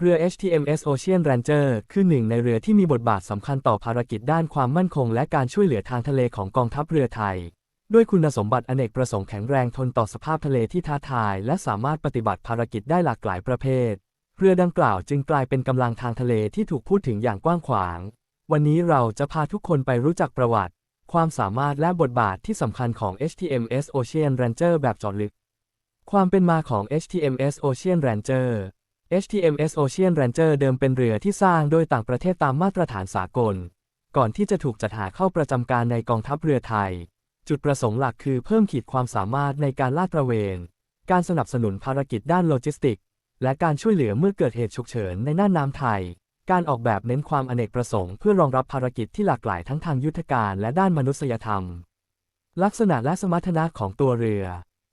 เรือ HTMS Ocean Ranger คือหนึ่งในเรือที่มีบทบาทสำคัญต่อภารกิจด้านความมั่นคง และการช่วยเหลือทางทะเลของกองทัพเรือไทย ด้วยคุณสมบัติอเนกประสงค์แข็งแรงทนต่อสภาพทะเลที่ท้าทาย และสามารถปฏิบัติภารกิจได้หลากหลายประเภท เรือดังกล่าวจึงกลายเป็นกำลังทางทะเลที่ถูกพูดถึงอย่างกว้างขวาง วันนี้เราจะพาทุกคนไปรู้จักประวัติ ความสามารถและบทบาทที่สำคัญของ HTMS Ocean Ranger แบบเจาะลึก ความเป็นมาของ HTMS Ocean Ranger HTMS Ocean Ranger เดิมเป็นเรือที่สร้างโดยต่างประเทศตามมาตรฐานสากล ก่อนที่จะถูกจัดหาเข้าประจำการในกองทัพเรือไทย จุดประสงค์หลักคือเพิ่มขีดความสามารถในการลาดตระเวน การสนับสนุนภารกิจด้านโลจิสติก และการช่วยเหลือเมื่อเกิดเหตุฉุกเฉินในน่านน้ำไทย การออกแบบเน้นความอเนกประสงค์เพื่อรองรับภารกิจที่หลากหลายทั้งทางยุทธการและด้านมนุษยธรรม ลักษณะและสมรรถนะของตัวเรือ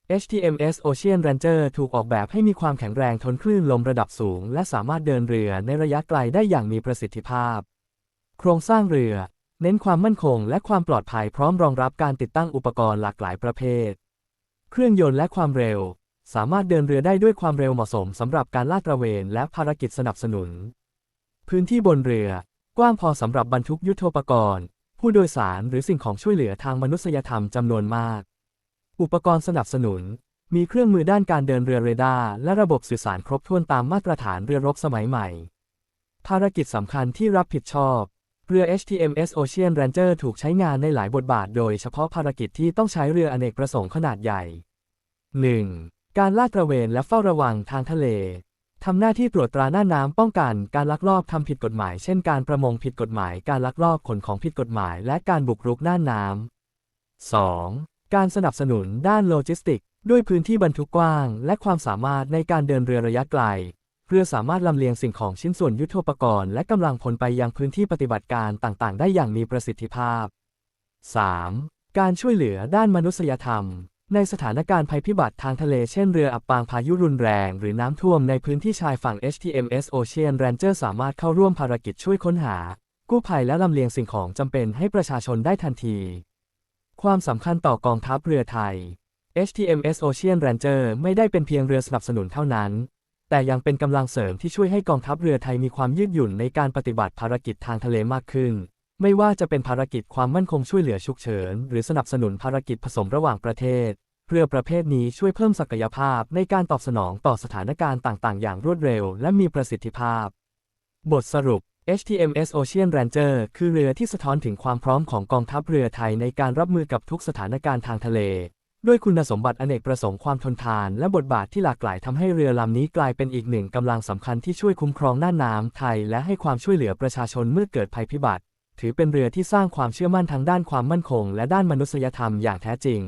HTMS Ocean Ranger ถูกออกแบบให้มีความแข็งแรงทนคลื่นลมระดับสูง และสามารถเดินเรือในระยะไกลได้อย่างมีประสิทธิภาพ โครงสร้างเรือ เน้นความมั่นคงและความปลอดภัยพร้อมรองรับการติดตั้งอุปกรณ์หลากหลายประเภท เครื่องยนต์และความเร็ว สามารถเดินเรือได้ด้วยความเร็วเหมาะสมสำหรับการลาดตระเวนและภารกิจสนับสนุน พื้นที่บนเรือ กว้างพอสำหรับบรรทุกยุทโธปกรณ์ ผู้โดยสารหรือสิ่งของช่วยเหลือทางมนุษยธรรมจำนวนมาก อุปกรณ์สนับสนุน มีเครื่องมือด้านการเดินเรือเรดาร์และระบบสื่อสารครบถ้วนตามมาตรฐานเรือรบสมัยใหม่ ภารกิจสำคัญที่รับผิดชอบ เรือ HTMS Ocean Ranger ถูกใช้งานในหลายบทบาทโดยเฉพาะภารกิจที่ต้องใช้เรืออเนกประสงค์ขนาดใหญ่ 1. การลาดตระเวนและเฝ้าระวังทางทะเลทำหน้าที่ตรวจตราหน้าน้ำป้องกันการลักลอบทำผิดกฎหมาย เช่นการประมงผิดกฎหมาย การลักลอบขนของผิดกฎหมาย และการบุกรุกน่านน้ำ 2. การสนับสนุนด้านโลจิสติก ด้วยพื้นที่บรรทุกกว้าง และความสามารถในการเดินเรือระยะไกล เรือสามารถลำเลียงสิ่งของชิ้นส่วนยุทโธปกรณ์และกำลังพลไปยังพื้นที่ปฏิบัติการต่างๆ ได้อย่างมีประสิทธิภาพ 3. การช่วยเหลือด้านมนุษยธรรม ในสถานการณ์ภัยพิบัติทางทะเลเช่นเรืออับปางพายุรุนแรง หรือน้ำท่วมในพื้นที่ชายฝั่ง HTMS Ocean Ranger สามารถเข้าร่วมภารกิจช่วยค้นหา กู้ภัยและลำเลียงสิ่งของจำเป็นให้ประชาชนได้ทันที ความสำคัญต่อกองทัพเรือไทย HTMS Ocean Ranger ไม่ได้เป็นเพียงเรือสนับสนุนเท่านั้น แต่ยังเป็นกำลังเสริมที่ช่วยให้กองทัพเรือไทยมีความยืดหยุ่นในการปฏิบัติภารกิจทางทะเลมากขึ้น ไม่ว่าจะเป็นภารกิจความมั่นคงช่วยเหลือฉุกเฉิน หรือสนับสนุนภารกิจผสมระหว่างประเทศ เรือประเภทนี้ช่วยเพิ่มศักยภาพในการตอบสนองต่อสถานการณ์ต่าง ๆ อย่างรวดเร็ว และมีประสิทธิภาพ บทสรุป HTMS Ocean Ranger คือเรือที่สะท้อนถึงความพร้อมของกองทัพเรือไทยในการรับมือกับทุกสถานการณ์ทางทะเล ด้วยคุณสมบัติอเนกประสงค์ความทนทาน และบทบาทที่หลากหลายทำให้เรือลำนี้กลายเป็นอีกหนึ่งกำลังสำคัญที่ช่วยคุ้มครองน่านน้ำไทย และให้ความช่วยเหลือประชาชนเมื่อเกิดภัยพิบัติ ถือเป็นเรือที่สร้างความเชื่อมั่นทางด้านความมั่นคง และด้านมนุษยธรรมอย่างแท้จริง